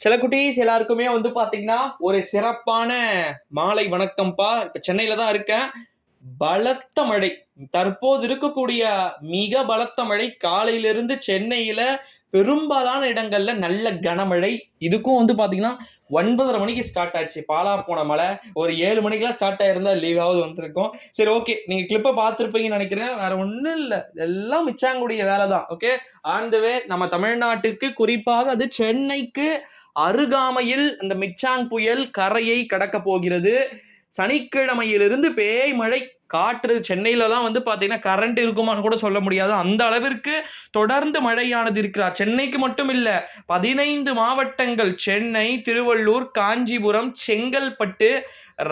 சில குட்டீஸ் எல்லாருக்குமே வந்து பார்த்தீங்கன்னா ஒரு சிறப்பான மாலை வணக்கம்ப்பா இப்போ சென்னையில தான் இருக்கேன். பலத்த மழை. தற்போது இருக்கக்கூடிய மிக பலத்த மழை காலையிலிருந்து சென்னையில பெரும்பாலான இடங்கள்ல நல்ல கனமழை. இதுக்கும் வந்து பாத்தீங்கன்னா ஒன்பதரை மணிக்கு ஸ்டார்ட் ஆச்சு. பாலா போன மழை. ஒரு ஏழு மணிக்கெல்லாம் ஸ்டார்ட் ஆயிருந்தா லீவாவது வந்திருக்கும். சரி ஓகே நீங்க கிளிப்பை பார்த்துருப்பீங்கன்னு நினைக்கிறேன். வேற ஒன்றும் இல்லை. எல்லாம் மிச்சாங்குடைய வேலை தான் ஓகே ஆண்டவே நம்ம தமிழ்நாட்டுக்கு குறிப்பாக அது சென்னைக்கு அருகாமையில் இந்த மிச்சாங் புயல் கரையை கடக்க போகிறது. சனிக்கிழமையிலிருந்து பேய் மழை காற்று சென்னையிலலாம் வந்து பார்த்தீங்கன்னா கரண்ட் இருக்குமான்னு கூட சொல்ல முடியாது. அந்த அளவிற்கு தொடர்ந்து மழையானது இருக்கிறார். சென்னைக்கு மட்டும் இல்லை பதினைந்து மாவட்டங்கள் சென்னை திருவள்ளூர் காஞ்சிபுரம் செங்கல்பட்டு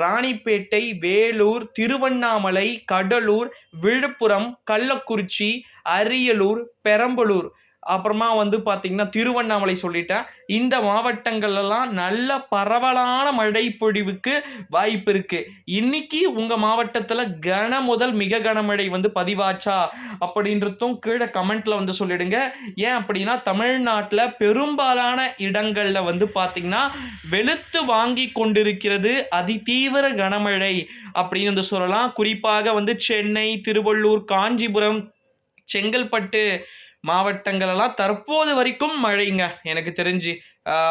ராணிப்பேட்டை வேலூர் திருவண்ணாமலை கடலூர் விழுப்புரம் கள்ளக்குறிச்சி அரியலூர் பெரம்பலூர். அப்புறமா வந்து பார்த்திங்கன்னா திருவண்ணாமலை சொல்லிட்டேன். இந்த மாவட்டங்கள்லாம் நல்ல பரவலான மழை பொழிவுக்கு வாய்ப்பு இருக்குது இன்னைக்கு உங்கள் மாவட்டத்தில் கன முதல் மிக கனமழை வந்து பதிவாச்சா? அப்படின்றதும் கீழே கமெண்ட்டில் வந்து சொல்லிடுங்க. ஏன் அப்படின்னா தமிழ்நாட்டில் பெரும்பாலான இடங்களில் வந்து பார்த்திங்கன்னா வெளுத்து வாங்கி கொண்டிருக்கிறது அதிதீவிர கனமழை அப்படின்னு வந்து சொல்லலாம். குறிப்பாக வந்து சென்னை திருவள்ளூர் காஞ்சிபுரம் செங்கல்பட்டு மாவட்டங்கள் எல்லாம் தற்போது வரைக்கும் மழைங்க எனக்கு தெரிஞ்சு.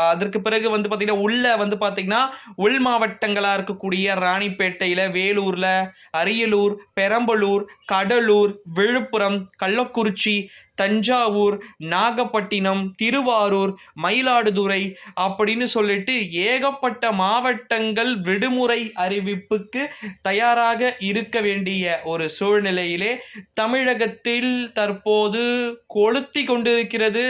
அதற்கு பிறகு வந்து பார்த்திங்கன்னா உள்ள வந்து பார்த்திங்கன்னா உள் மாவட்டங்களாக இருக்கக்கூடிய ராணிப்பேட்டையில் வேலூரில் அரியலூர் பெரம்பலூர் கடலூர் விழுப்புரம் கள்ளக்குறிச்சி தஞ்சாவூர் நாகப்பட்டினம் திருவாரூர் மயிலாடுதுறை அப்படின்னு சொல்லிட்டு ஏகப்பட்ட மாவட்டங்கள் விடுமுறை அறிவிப்புக்கு தயாராக இருக்க வேண்டிய ஒரு சூழ்நிலையிலே தமிழகத்தில் தற்போது கொளுத்தி கொண்டிருக்கிறது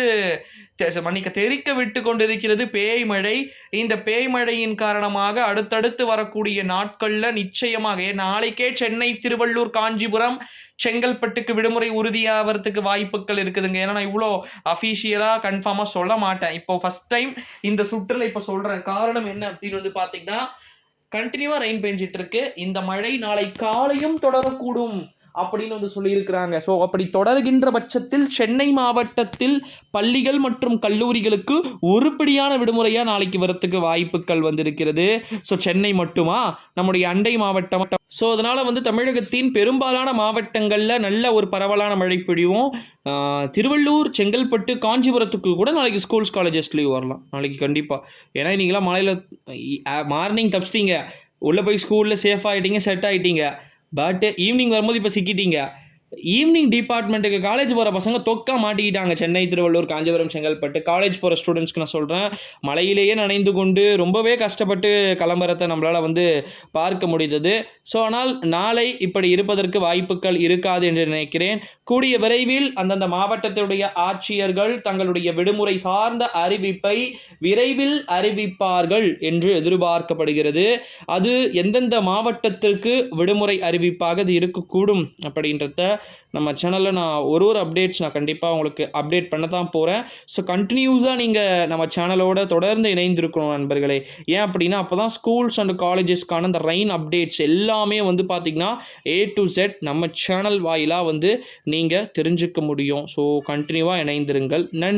மன்னிக்க தெரிக்க விட்டு கொண்டிருக்கிறது பேய் மழை இந்த பேய் மழையின் காரணமாக அடுத்தடுத்து வரக்கூடிய நாட்களில் நிச்சயமாக ஏன் நாளைக்கே சென்னை திருவள்ளூர் காஞ்சிபுரம் செங்கல்பட்டுக்கு விடுமுறை உறுதியாகிறதுக்கு வாய்ப்புகள் இருக்குதுங்க. ஏன்னா நான் இவ்வளோ அஃபீஷியலாக கன்ஃபார்மாக சொல்ல மாட்டேன். இப்போ ஃபர்ஸ்ட் டைம் இந்த சுற்றில் இப்போ சொல்கிறேன் காரணம் என்ன அப்படின்னு வந்து பார்த்தீங்கன்னா கண்டினியூவாக ரெயின் பெஞ்சிட்டு இருக்கு. இந்த மழை நாளை காலையும் தொடரக்கூடும். அப்படின்னு வந்து சொல்லியிருக்கிறாங்க. ஸோ அப்படி தொடர்கின்ற பட்சத்தில் சென்னை மாவட்டத்தில் பள்ளிகள் மற்றும் கல்லூரிகளுக்கு உருப்படியான விடுமுறையாக நாளைக்கு வரத்துக்கு வாய்ப்புகள் வந்திருக்கிறது. ஸோ சென்னை மட்டுமா? நம்முடைய அண்டை மாவட்டம் ஸோ அதனால் வந்து தமிழகத்தின் பெரும்பாலான மாவட்டங்களில் நல்ல ஒரு பரவலான மழை பொழிவும் திருவள்ளூர் செங்கல்பட்டு காஞ்சிபுரத்துக்கு கூட நாளைக்கு ஸ்கூல்ஸ் காலேஜஸ் லீவ் வரலாம். நாளைக்கு கண்டிப்பாக ஏன்னா நீங்களாம் மழையில் மார்னிங் தப்பிச்சிட்டீங்க. உள்ளே போய் ஸ்கூலில் சேஃப் ஆகிட்டீங்க செட் ஆகிட்டீங்க பட் ஈவினிங் வரும்போது இப்போ சிக்கிட்டீங்க. ஈவினிங் டிபார்ட்மெண்ட்டுக்கு காலேஜ் போகிற பசங்க தொக்கா மாட்டிக்கிட்டாங்க. சென்னை திருவள்ளூர் காஞ்சிபுரம் செங்கல்பட்டு. காலேஜ் போகிற ஸ்டூடெண்ட்ஸ்க்கு நான் சொல்கிறேன் மழையிலேயே நனைந்து கொண்டு ரொம்பவே கஷ்டப்பட்டு கிளம்புறத நம்மளால் வந்து பார்க்க முடிந்தது. ஸோ ஆனால் நாளை இப்படி இருப்பதற்கு வாய்ப்புகள் இருக்காது என்று நினைக்கிறேன். கூடிய விரைவில் அந்தந்த மாவட்டத்துடைய ஆட்சியர்கள் தங்களுடைய விடுமுறை சார்ந்த அறிவிப்பை விரைவில் அறிவிப்பார்கள் என்று எதிர்பார்க்கப்படுகிறது. அது எந்தெந்த மாவட்டத்திற்கு விடுமுறை அறிவிப்பாக அது இருக்கக்கூடும் அப்படின்றத நம்ம சேனலில் நான் ஒரு ஒரு அப்டேட்ஸ் நான் கண்டிப்பாக உங்களுக்கு அப்டேட் பண்ண தான் போகிறேன் ஸோ கண்டினியூஸாக நீங்கள் நம்ம சேனலோட தொடர்ந்து இணைந்திருக்கணும் நண்பர்களே. ஏன் அப்படின்னா அப்போ தான் ஸ்கூல்ஸ் அண்ட் காலேஜஸ்க்கான இந்த ரெயின் அப்டேட்ஸ் எல்லாமே வந்து பார்த்திங்கன்னா ஏ டு செட் நம்ம சேனல் வாயிலாக வந்து நீங்கள் தெரிஞ்சுக்க முடியும். ஸோ கண்டினியூவாக இணைந்திருங்கள். நன்றி.